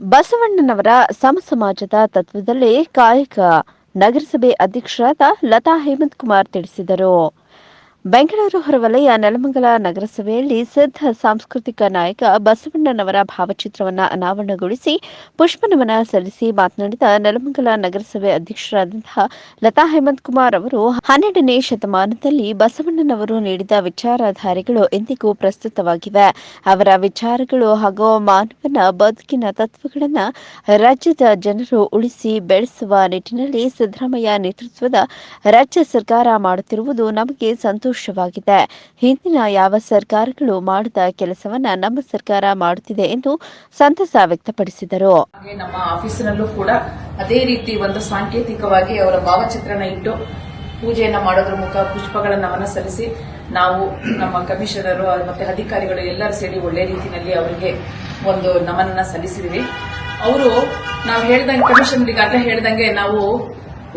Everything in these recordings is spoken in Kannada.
ಬಸವಣ್ಣನವರ ಸಮಸಮಾಜದ ತತ್ವದಲ್ಲಿ ಕಾಯಕ ನಗರಸಭೆ ಅಧ್ಯಕ್ಷರಾದ ಲತಾ ಹೇಮಂತ್ ಕುಮಾರ್ ತಿಳಿಸಿದರು. ಬೆಂಗಳೂರು ಹೊರವಲಯ ನೆಲಮಂಗಲ ನಗರಸಭೆಯಲ್ಲಿ ಸಿದ್ಧ ಸಾಂಸ್ಕೃತಿಕ ನಾಯಕ ಬಸವಣ್ಣನವರ ಭಾವಚಿತ್ರವನ್ನು ಅನಾವರಣಗೊಳಿಸಿ ಪುಷ್ಪನಮನ ಸಲ್ಲಿಸಿ ಮಾತನಾಡಿದ ನೆಲಮಂಗಲ ನಗರಸಭೆ ಅಧ್ಯಕ್ಷರಾದಂತಹ ಲತಾ ಹೇಮಂತ್ ಕುಮಾರ್ ಅವರು, ಹನ್ನೆರಡನೇ ಶತಮಾನದಲ್ಲಿ ಬಸವಣ್ಣನವರು ನೀಡಿದ ವಿಚಾರಧಾರೆಗಳು ಎಂದಿಗೂ ಪ್ರಸ್ತುತವಾಗಿವೆ. ಅವರ ವಿಚಾರಗಳು ಹಾಗೂ ಮಾನವನ ಬದುಕಿನ ತತ್ವಗಳನ್ನು ರಾಜ್ಯದ ಜನರು ಉಳಿಸಿ ಬೆಳೆಸುವ ನಿಟ್ಟಿನಲ್ಲಿ ಸಿದ್ದರಾಮಯ್ಯ ನೇತೃತ್ವದ ರಾಜ್ಯ ಸರ್ಕಾರ ಮಾಡುತ್ತಿರುವುದು ನಮಗೆ ಸಂತೋಷವಾಗಿದೆ ಹಿಂದಿನ ಯಾವ ಸರ್ಕಾರಗಳು ಮಾಡದ ಕೆಲಸವನ್ನ ನಮ್ಮ ಸರ್ಕಾರ ಮಾಡುತ್ತಿದೆ ಎಂದು ಸಂತಸ ವ್ಯಕ್ತಪಡಿಸಿದರು. ನಮ್ಮ ಆಫೀಸಿನಲ್ಲೂ ಕೂಡ ಅದೇ ರೀತಿ ಒಂದು ಸಾಂಕೇತಿಕವಾಗಿ ಅವರ ಭಾವಚಿತ್ರನ ಇಟ್ಟು ಪೂಜೆಯನ್ನ ಮಾಡೋದ್ರ ಮುಖ, ಪುಷ್ಪಗಳನ್ನು ನಮನ ಸಲ್ಲಿಸಿ ನಾವು ನಮ್ಮ ಕಮಿಷನರು ಮತ್ತೆ ಅಧಿಕಾರಿಗಳು ಎಲ್ಲರೂ ಸೇರಿ ಒಳ್ಳೆ ರೀತಿಯಲ್ಲಿ ಅವರಿಗೆ ಒಂದು ನಮನ ಸಲ್ಲಿಸಿದ್ವಿ. ಅವರು ನಾವು ಹೇಳ್ದಂಗೆ ಕಮಿಷನ್ ಈಗಾಗಲೇ ಹೇಳ್ದಂಗೆ ನಾವು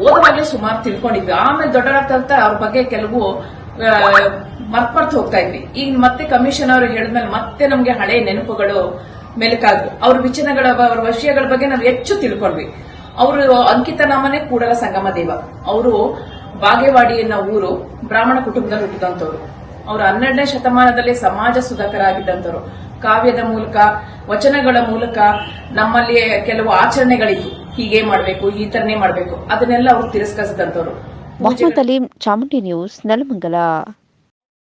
ಓದುವಾಗಲೇ ಸುಮಾರು ತಿಳ್ಕೊಂಡಿದ್ವಿ. ಆಮೇಲೆ ದೊಡ್ಡ ಅವ್ರ ಬಗ್ಗೆ ಕೆಲವು ಮರ್ತ್ ಮರ್ತ್ ಹೋಗ್ತಾ ಇದ್ವಿ. ಈಗ ಮತ್ತೆ ಕಮಿಷನ್ ಅವರು ಹೇಳಿದ್ಮೇಲೆ ಮತ್ತೆ ನಮ್ಗೆ ಹಳೆ ನೆನಪುಗಳು ಮೆಲುಕಾದ್ರು ಅವ್ರ ವಿಚಾರಗಳ ಅವ್ರ ವಿಷಯಗಳ ಬಗ್ಗೆ ನಾವು ಹೆಚ್ಚು ತಿಳ್ಕೊಂಡ್ವಿ. ಅವರು ಅಂಕಿತ ನಾಮನೇ ಕೂಡಲ ಸಂಗಮ ದೇವ. ಅವರು ಬಾಗೇವಾಡಿ ಅನ್ನೋ ಊರು ಬ್ರಾಹ್ಮಣ ಕುಟುಂಬದಲ್ಲಿ ಹುಟ್ಟಿದಂತವ್ರು ಅವರು ಹನ್ನೆರಡನೇ ಶತಮಾನದಲ್ಲಿ ಸಮಾಜ ಸುಧಕರಾಗಿದ್ದಂತವರು ಕಾವ್ಯದ ಮೂಲಕ, ವಚನಗಳ ಮೂಲಕ ನಮ್ಮಲ್ಲಿ ಕೆಲವು ಆಚರಣೆಗಳಿತ್ತು ಹೀಗೆ ಮಾಡಬೇಕು, ಈ ತರನೇ ಮಾಡಬೇಕು. ಅದನ್ನೆಲ್ಲ ಅವ್ರು ತಿರಸ್ಕರಿಸಿದಂತವ್ರು మహమ్మద్ అలీం చాముండి న్యూస్ నెలమంగళ.